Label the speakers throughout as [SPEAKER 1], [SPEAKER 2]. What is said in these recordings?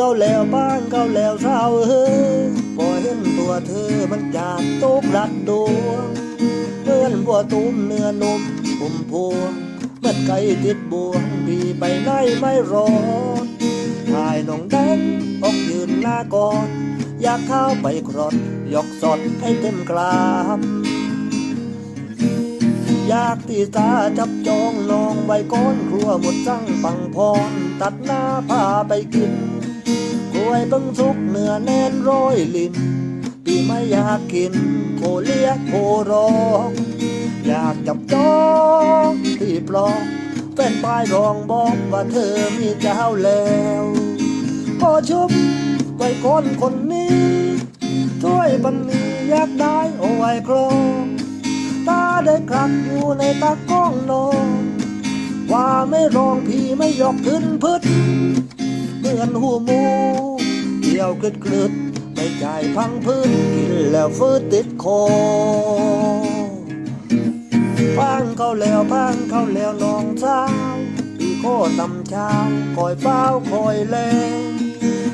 [SPEAKER 1] เขาแล้วบ้านเขาแล้วเศร้าเฮ้ยพอเห็นตัวเธอมันจากตกรัดดวงเมื่อนบัวตุ้มเนื้อนมปุ่มพวงเมื่อไก่ติดบ่วงพี่ไปไหนไม่รอดถ่ายน้องแดงออกยืนหน้ากอนอยากเข้าไปครอดยกสดให้เต็มกรามอยากตีตาจับจองนองไว้ก้อนครัวหมดจังปังพรตัดหน้าพาไปกิน วยเบังสุกเนื้อแน่นร้อยลิ้นปีไม่อยากกินโคเลียโคร้อง อยากจับจองที่ปลองแฟนป้ายรองบอกว่าเธอมีเจ้าแล้วก็ชุบไว้คนคนนี้ช่วยบันนี้อยากได้เอาไว้ครองตาได้คลักอยู่ในตากล้องนอนว่าไม่รองพี่ไม่ยกขึ้นพึด มือนหัวหมูเดี่ยวกึดกึดไม่ใจายพังพื้นกินแล้วฟื้นติดคอพังเขาแล้วพังเขาแล้วน้องสาปีโคตำเช้าคอยเฝ้าคอยแล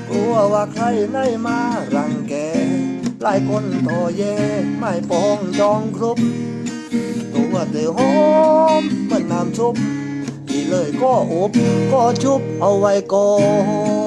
[SPEAKER 1] กลัวว่าใครในมารังแกหลายคนต่อแย่ไม่ปองจองครบตัวเตอหอมเหมันน้ำชุบ เลยก็อบก็ชุบเอาไว้ก่อน